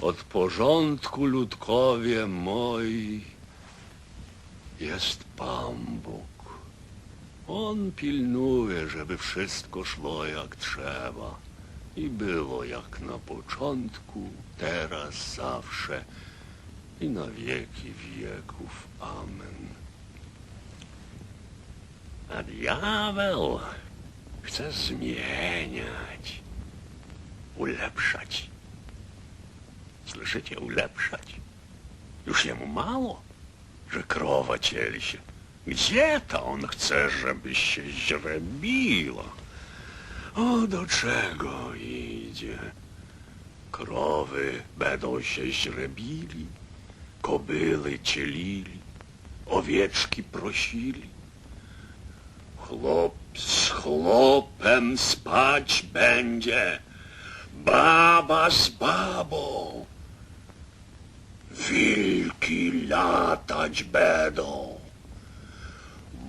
Od porządku ludkowie moi jest Pan Bóg. On pilnuje, żeby wszystko szło jak trzeba. I było jak na początku, teraz, zawsze i na wieki wieków. Amen. A diabeł chce zmieniać, ulepszać. Słyszycie, ulepszać? Już jemu mało, że krowa cieli się. Gdzie to on chce, żeby się źrebiła? O, do czego idzie? Krowy będą się źrebili, kobyły cielili, owieczki prosili. Chłop z chłopem spać będzie, baba z babą. Wilki latać będą,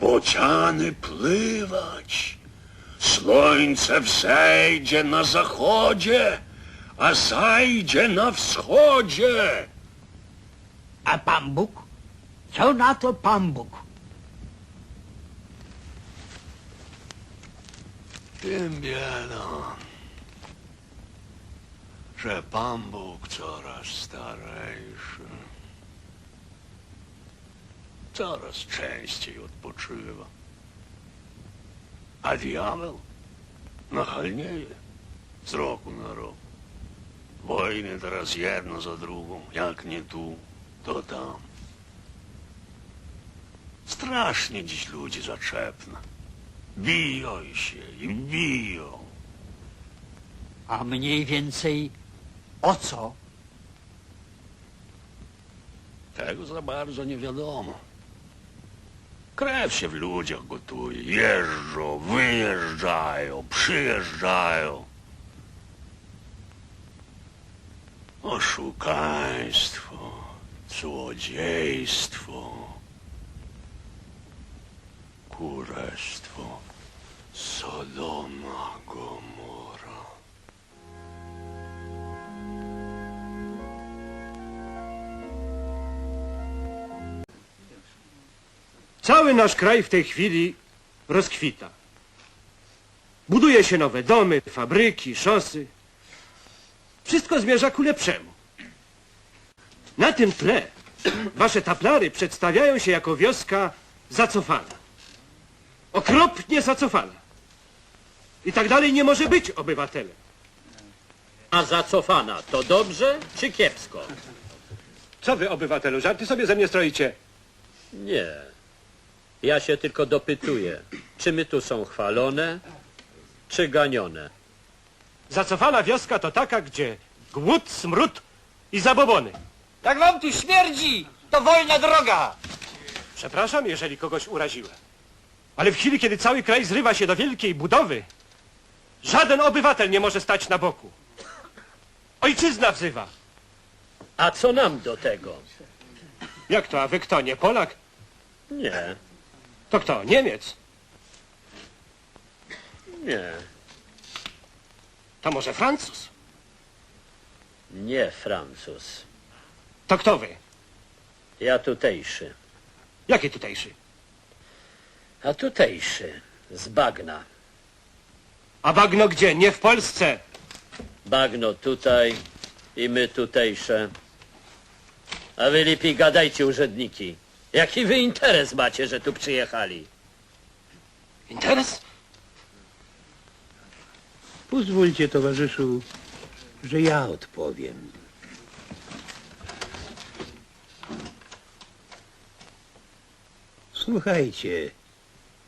bociany pływać. Słońce wzejdzie na zachodzie, a zajdzie na wschodzie. A Pan Bóg? Co na to Pan Bóg? Tym bieda, że Pan Bóg coraz starejszy, coraz częściej odpoczywa, a diabeł nachalnieje z roku na rok. Wojny teraz jedno za drugą, jak nie tu, to tam. Strasznie dziś ludzi zaczepna. Biją się i biją. A mniej więcej o co? Tego za bardzo nie wiadomo. Krew się w ludziach gotuje. Jeżdżą, wyjeżdżają, przyjeżdżają. Oszukaństwo, złodziejstwo, kurestwo, Sodoma, Gomora. Cały nasz kraj w tej chwili rozkwita. Buduje się nowe domy, fabryki, szosy. Wszystko zmierza ku lepszemu. Na tym tle wasze taplary przedstawiają się jako wioska zacofana. Okropnie zacofana. I tak dalej nie może być, obywatele. A zacofana to dobrze czy kiepsko? Co wy, obywatelu, żarty sobie ze mnie stroicie? Nie. Ja się tylko dopytuję, czy my tu są chwalone, czy ganione. Zacofana wioska to taka, gdzie głód, smród i zabobony. Jak wam tu śmierdzi, to wolna droga. Przepraszam, jeżeli kogoś uraziłem. Ale w chwili, kiedy cały kraj zrywa się do wielkiej budowy, żaden obywatel nie może stać na boku. Ojczyzna wzywa. A co nam do tego? Jak to, a wy kto, nie Polak? Nie, To kto, Niemiec? nie, To może Francuz? nie Francuz. To kto wy? Ja tutejszy. Jaki tutejszy? A tutejszy, z bagna. A bagno gdzie? Nie w Polsce. Bagno tutaj i my tutejsze. A wy lepiej gadajcie, urzędniki. Jaki wy interes macie, że tu przyjechali? Interes? Pozwólcie, towarzyszu, że ja odpowiem. Słuchajcie,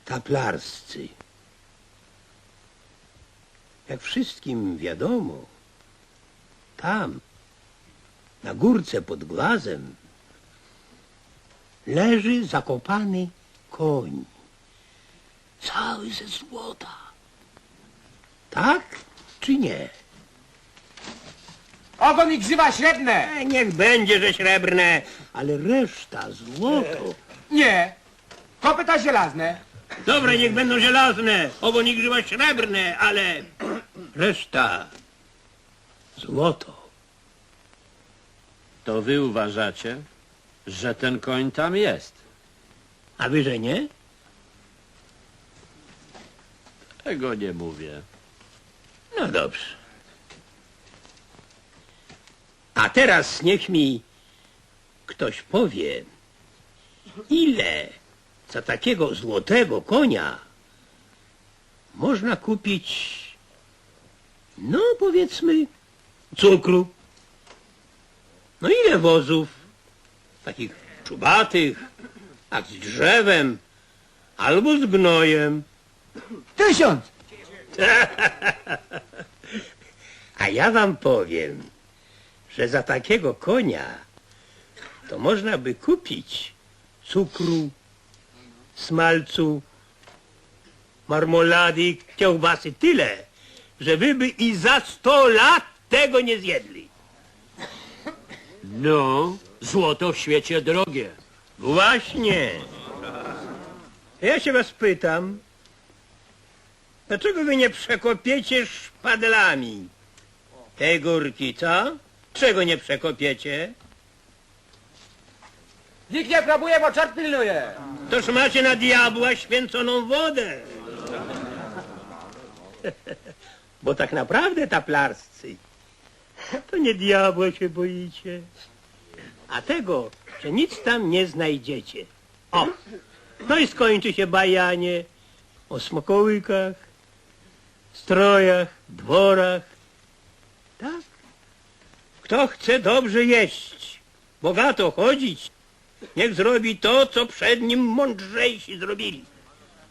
taplarscy. Jak wszystkim wiadomo, tam, na górce pod glazem, leży zakopany koń. Cały ze złota. Tak czy nie? Ogon i grzywa średne. E, niech będzie, że srebrne, ale reszta złoto. Nie. Kopyta żelazne. Dobre, niech będą żelazne, ogon i grzywa srebrne, ale reszta złoto. To wy uważacie, że ten koń tam jest. A wy, że nie? Tego nie mówię. No dobrze. A teraz niech mi ktoś powie, ile za takiego złotego konia można kupić, no powiedzmy, cukru. No ile wozów, takich czubatych, jak z drzewem, albo z gnojem. Tysiąc! A ja wam powiem, że za takiego konia to można by kupić cukru, smalcu, marmolady, kiełbasy tyle, że wy by i za sto lat tego nie zjedli. No, złoto w świecie drogie. Właśnie. Ja się was pytam, dlaczego wy nie przekopiecie szpadlami tej górki, co? Czego nie przekopiecie? Nikt nie próbuje, bo czart pilnuje. Toż macie na diabła święconą wodę. Bo tak naprawdę taplarscy to nie diabła się boicie, a tego, że nic tam nie znajdziecie. O, no i skończy się bajanie o smokołykach, strojach, dworach. Tak. Kto chce dobrze jeść, bogato chodzić, Niech zrobi to, co przed nim mądrzejsi zrobili.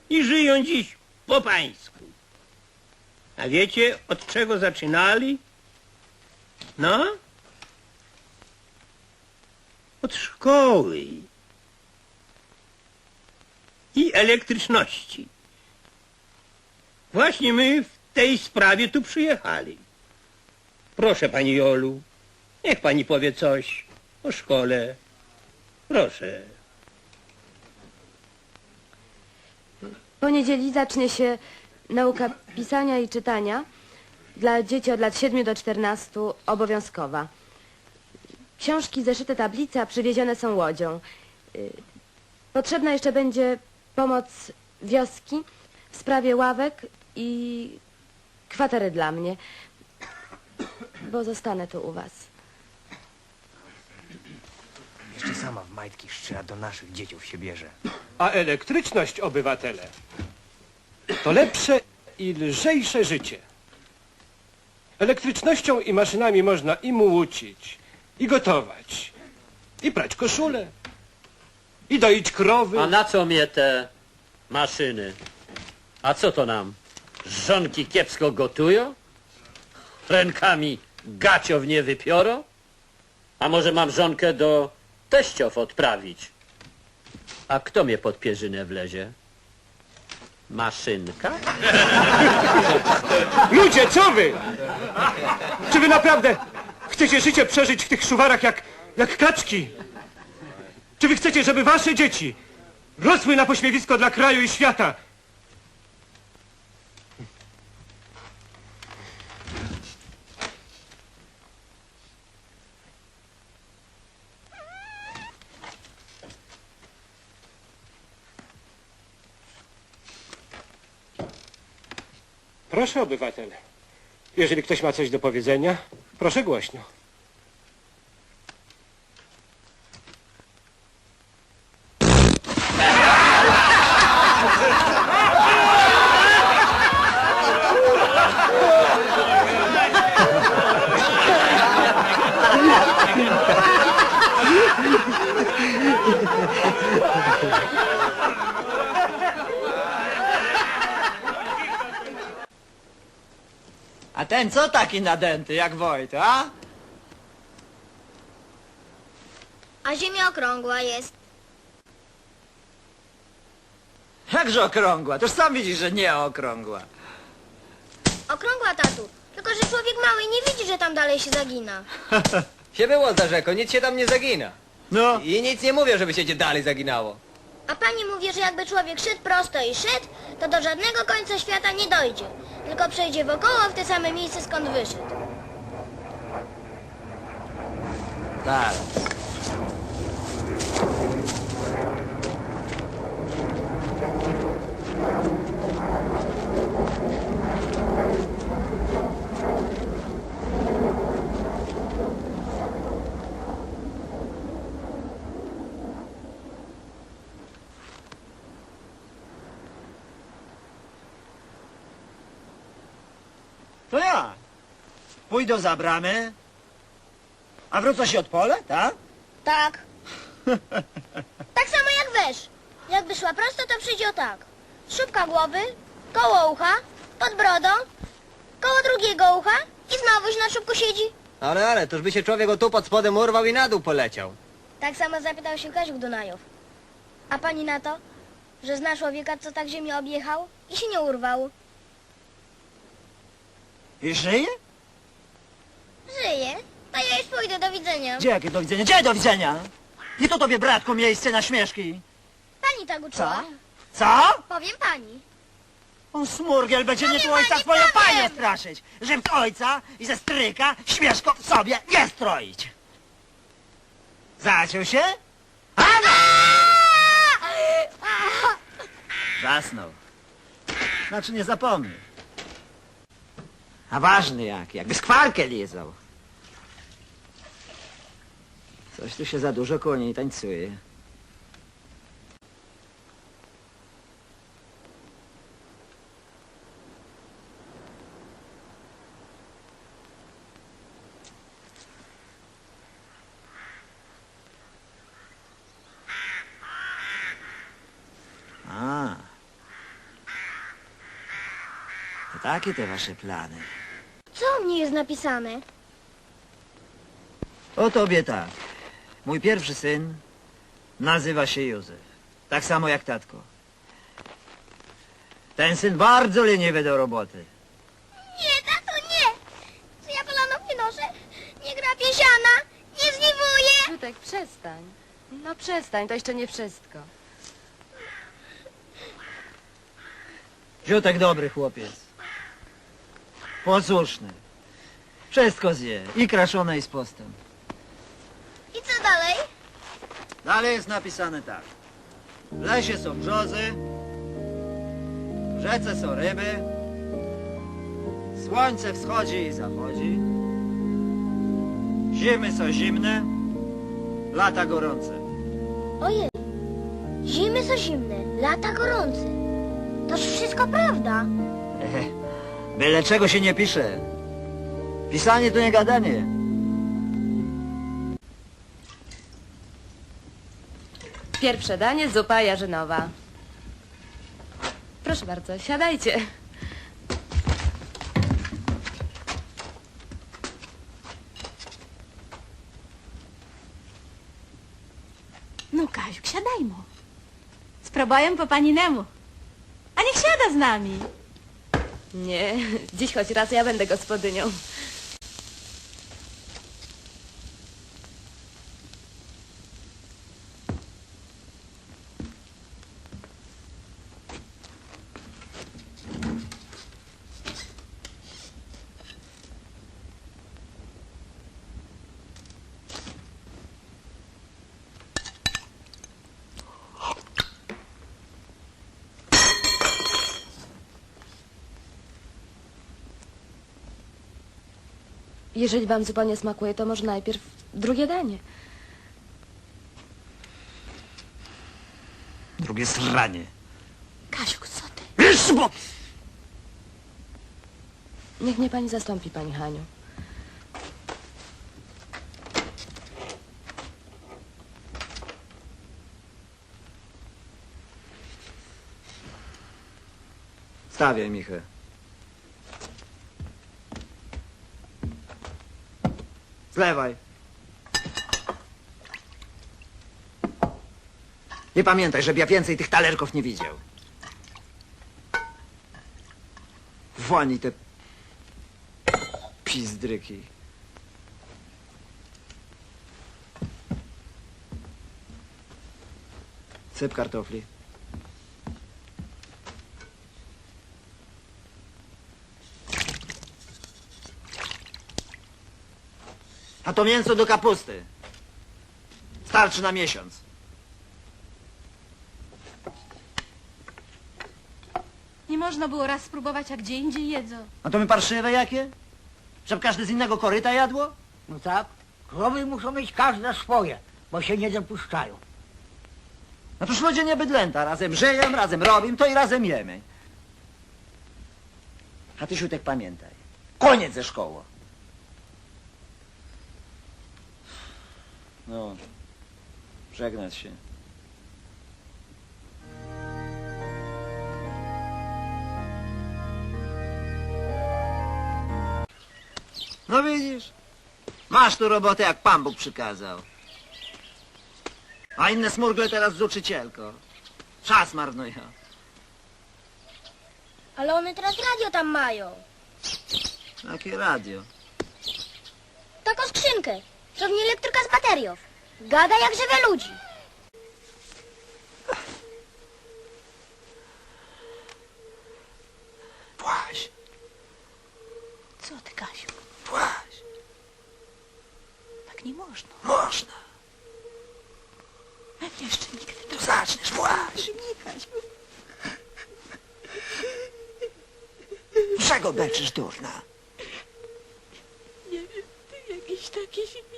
I żyją dziś po pańsku. A wiecie, od czego zaczynali? No? Od szkoły. I elektryczności. Właśnie my w tej sprawie tu przyjechali. Proszę, pani Jolu, niech pani powie coś o szkole. Proszę. Po niedzieli zacznie się nauka pisania i czytania dla dzieci od lat 7 do 14 obowiązkowa. Książki, zeszyte, tablice, a przywiezione są łodzią. Y, Potrzebna jeszcze będzie pomoc wioski w sprawie ławek i kwatery dla mnie, bo zostanę tu u was. Jeszcze sama w majtki szczyra do naszych dzieciów się bierze. A elektryczność, obywatele, to lepsze i lżejsze życie. Elektrycznością i maszynami można i młócić, i gotować, i prać koszule, i doić krowy. A na co mnie te maszyny? A co to nam? Żonki kiepsko gotują? Rękami gaciow nie wypiorą? A może mam żonkę do teściów odprawić? A kto mnie pod pierzynę wlezie? Maszynka? Ludzie, co wy? Czy wy naprawdę chcecie życie przeżyć w tych szuwarach jak, jak kaczki? Czy wy chcecie, żeby wasze dzieci rosły na pośmiewisko dla kraju i świata? Proszę, obywatele. Jeżeli ktoś ma coś do powiedzenia, proszę głośno. A ten co taki nadęty jak Wojt, a? A ziemia okrągła jest. Jakże okrągła? Toż sam widzisz, że nie okrągła. Okrągła, tatu. Tylko, że człowiek mały nie widzi, że tam dalej się zagina. Się było za rzeką, nic się tam nie zagina. No. I nic nie mówię, żeby się cię dalej zaginało. A pani mówi, że jakby człowiek szedł prosto i szedł, to do żadnego końca świata nie dojdzie. Tylko przejdzie wokoło w te same miejsce, skąd wyszedł. Tak. To ja. Pójdę za bramę, a wrócę się od pole, tak? Tak. Tak samo jak wesz. Jakby szła prosto, to przyjdzie o tak. Szubka głowy, koło ucha, pod brodą, koło drugiego ucha i znowu na szubku siedzi. Ale, ale, toż by się człowiek o tu pod spodem urwał i na dół poleciał. Tak samo zapytał się Kaziuk Dunajów. A pani na to, że zna człowieka, co tak ziemię objechał i się nie urwał. I żyje? Żyje. To ja już pójdę, do widzenia. Gdzie jakie do widzenia? Gdzie do widzenia? I to tobie, bratku, miejsce na śmieszki. Pani tak uczyła. Co? Powiem pani. On smurgiel będzie nie tu ojca pani, swoje powiem. panie straszyć, żeby ojca i ze stryka śmieszko sobie nie stroić. Zaciął się? Ano! Zasnął. Znaczy nie zapomniał. A ważny jak, jakby skwarkę lizał. Coś tu się za dużo koło niej tańcuje. A. To takie te wasze plany. Co u mnie jest napisane? O tobie tak. Mój pierwszy syn nazywa się Józef. Tak samo jak tatko. Ten syn bardzo leniwy do roboty. Nie, tato, nie! Co ja kolaną nie noszę? Nie grabię siana, nie zniwuję! Rzutek, przestań. No przestań, to jeszcze nie wszystko. Ziutek dobry chłopiec. Posłuszny. Wszystko zje. I kraszone, i z postem. I co dalej? Dalej jest napisane tak. W lesie są brzozy, w rzece są ryby, słońce wschodzi i zachodzi, zimy są zimne, lata gorące. Ojej, zimy są zimne, lata gorące. Toż wszystko prawda. Byle czego się nie pisze. Pisanie to nie gadanie. Pierwsze danie, zupa jarzynowa. Proszę bardzo, siadajcie. No, Kaziuk, siadajmo. Spróbuję po paninemu. A niech siada z nami. Nie, dziś choć raz ja będę gospodynią. Jeżeli wam zupa nie smakuje, to może najpierw drugie danie. Drugie sranie. Kaziuk, co ty? Iż, bo... Niech mnie pani zastąpi, pani Haniu. Stawiaj, Michę. Zlewaj. Nie pamiętaj, żeby ja więcej tych talerków nie widział. Włani te pizdryki. Syp kartofli. A to mięso do kapusty. Starczy na miesiąc. Nie można było raz spróbować, a gdzie indziej jedzą. A to my parszywe jakie? Żeby każdy z innego koryta jadło? No tak, krowy muszą mieć każda swoje, bo się nie dopuszczają. No toż ludzie nie bydlęta. Razem żyją, razem robią, to i razem jemy. A ty, Siutek, pamiętaj. Koniec ze szkołą. No, żegnać się. No widzisz, masz tu robotę jak Pan Bóg przykazał. A inne smurgle teraz z uczycielką. Czas marnują. Ale one teraz radio tam mają. Jakie radio? Taką skrzynkę. Co w niej elektryka z bateriów. Gada jak żywe ludzi. Płaś, Co ty, Kasiu? płaś. Tak nie można. Można. Jeszcze nigdy. To zaczniesz płaś. Nie, Kasiu. Czego beczysz, durna? したきしみ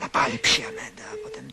Napali psia meda, potem